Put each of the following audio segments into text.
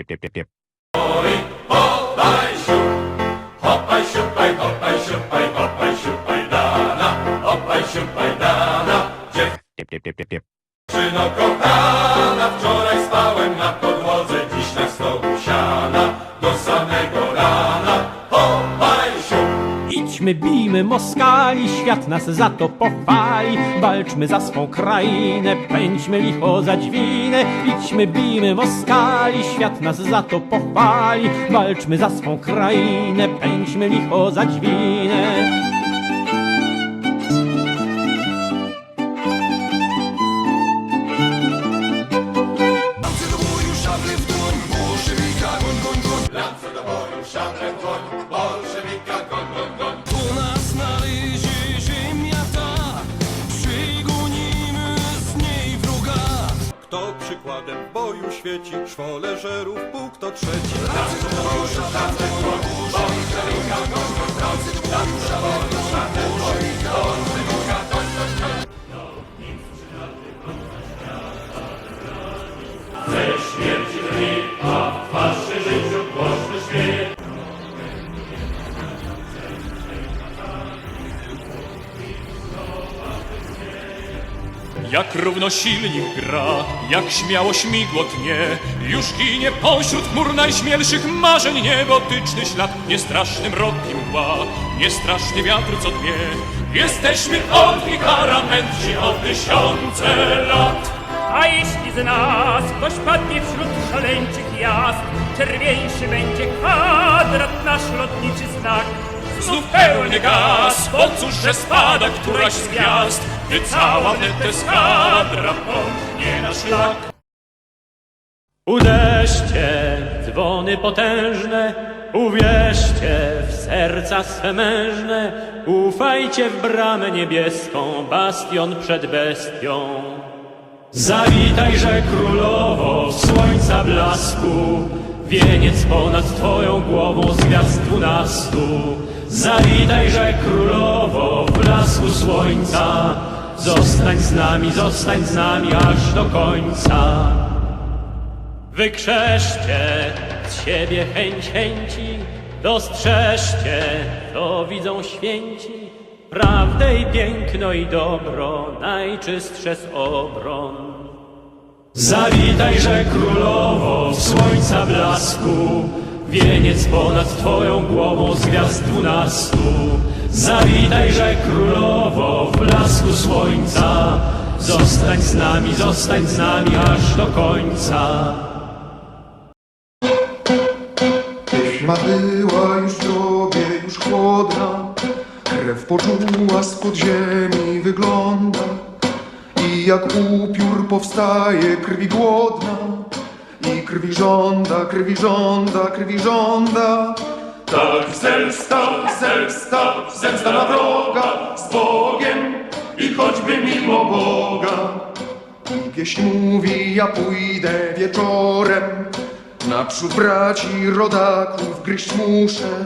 Yep, yep, yep, yep. Idźmy, bijmy Moskali, świat nas za to pochwali. Walczmy za swą krainę, pędźmy licho za dźwinę. Idźmy, bijmy Moskali, świat nas za to pochwali. Walczmy za swą krainę, pędźmy licho za dźwinę. W boju świeci, szwoleżerów pułk to trzeci. Równo silnik gra, jak śmiało śmigło tnie, już ginie pośród chmur najśmielszych marzeń niebotyczny ślad, niestraszny mrok i mgła, niestraszny wiatr co dnie. Jesteśmy olbrzy karamenci o tysiące lat. A jeśli z nas ktoś padnie wśród szaleńczych jazd, czerwieńszy będzie kwadrat, nasz lotniczy znak. Znów pełny gaz, bo cóż, że spada któraś z gwiazd, gdy cała wnet eskadra pomknie na szlak. Uderzcie dzwony potężne, uwierzcie w serca swe mężne, ufajcie w bramę niebieską, bastion przed bestią. Zawitajże królowo słońca blasku, wieniec ponad twoją głową z gwiazd dwunastu. Zawitajże królowo w blasku słońca, zostań z nami, zostań z nami aż do końca. Wykrzeszcie z siebie chęć chęci, dostrzeżcie, to widzą święci, prawdę i piękno i dobro, najczystsze z obron. Zawitajże królowo w słońca blasku, wieniec ponad twoją głową z gwiazd dwunastu. Zawitajże królowo w blasku słońca, zostań z nami, zostań z nami aż do końca. Pieśma była już w już chłodna, krew poczuła spod ziemi wygląda. I jak upiór powstaje krwi głodna, i krwi żąda, krwi żąda, krwi żąda. Tak zemsta, zemsta, zemsta na wroga z Bogiem i choćby mimo Boga. I pieśń mówi, ja pójdę wieczorem, naprzód braci rodaków gryźć muszę.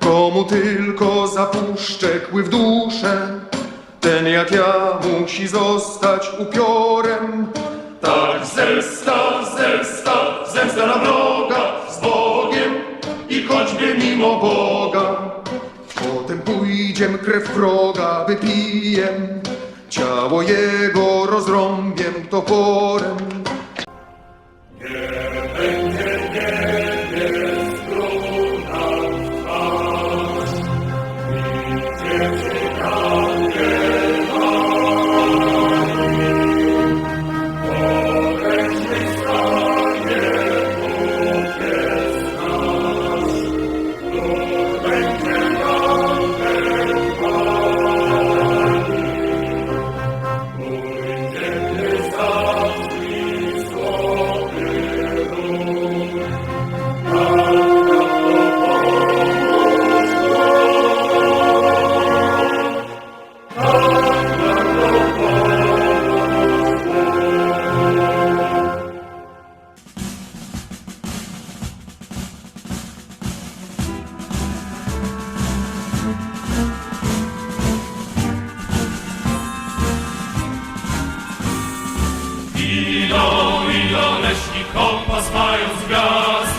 Komu tylko zapuszczę kły w duszę, ten jak ja musi zostać upiorem. Tak zemsta, zemsta, zemsta na wroga choćby mimo Boga. Potem pójdziem krew wroga wypijem, ciało jego rozrąbiem toporem. Idą, idą leśni kompas mając gwiazd,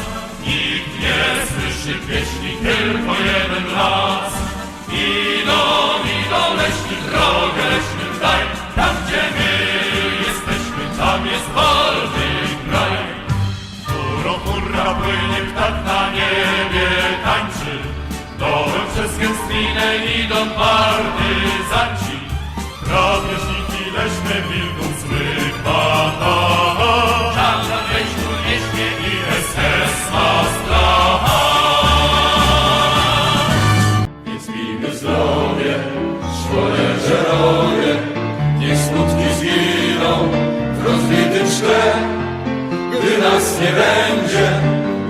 Jeśli tylko jeden raz Idą, idą leśni drogę leśnym daj Tam gdzie my jesteśmy, tam jest wolny kraj. Hurra, hurra, płynie ptak na niebie tańczy. Dołem przez gęstwinę idą partyzanci. Drapieżniki leśne wilków złych bata szkle Gdy nas nie będzie,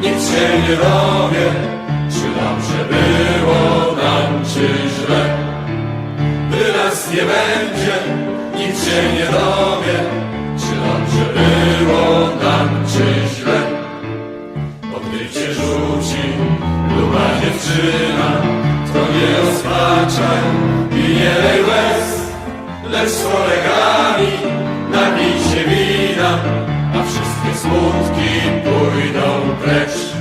nic się nie dowie. Czy dobrze było nam, czy źle? Gdy nas nie będzie, nic się nie dowie. Czy dobrze było nam, czy źle? Cię rzuci luba dziewczyna To nie rozpaczaj i nie lej łez Lecz z kolegami napij się wina A wszystkie smutki pójdą precz